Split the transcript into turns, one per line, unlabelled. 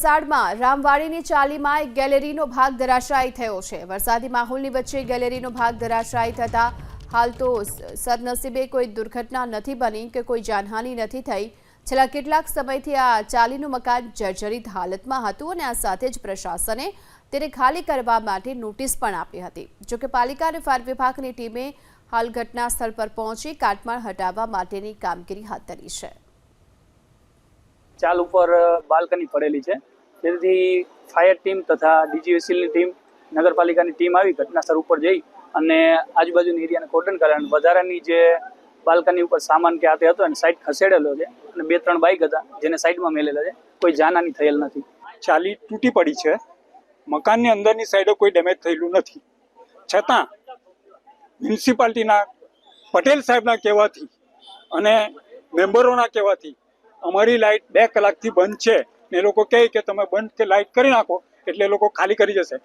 વલસાડમાં રામવાડીની ચાલીમાં એક ગેલેરીનો ભાગ ધરાશાયી થયો છે. વરસાદી માહોલની વચ્ચે ગેલેરીનો ભાગ ધરાશાયી થતા હાલ તો સદનસીબે કોઈ દુર્ઘટના નથી બની કે કોઈ જાનહાનિ નથી થઈ. છેલ્લા કેટલાક સમયથી આ ચાલીનું મકાન જર્જરિત હાલતમાં હતું અને આ સાથે જ પ્રશાસને તેને ખાલી કરવા માટે નોટિસ પણ આપી હતી. જોકે પાલિકા અને ફાયર વિભાગની ટીમે હાલ ઘટના સ્થળ પર પહોંચી કાટમાળ હટાવવા માટેની કામગીરી હાથ ધરી છે.
ચાલ ઉપર બાલ્કની પડેલી છે. જેથી ફાયર ટીમ તથા ડીજીવીસીલની ટીમ, નગરપાલિકાની ટીમ આવી ઘટના સ્થળ ઉપર જઈ અને આજુબાજુની એરિયાને કોર્ડન કરે અને વધારાની જે બાલ્કની ઉપર સામાન કે હાથે હતો અને સાઈડ ખસેડેલો છે અને બે, ત્રણ બાઇક હતા જેને સાઈડમાં મેલેલા છે. કોઈ જાનહાની થયેલ નથી.
ચાલી તૂટી પડી છે. મકાનની અંદરની સાઈડે કોઈ ડેમેજ થયેલું નથી. છતાં મ્યુનિસિપાલિટીના પટેલ સાહેબના કહેવાથી અને મેમ્બરોના કહેવાથી અમારી લાઇટ બે કલાકથી બંધ છે. ને એ લોકો કહે કે તમે બંધ કે લાઇટ કરી નાખો, એટલે એ લોકો ખાલી કરી જશે.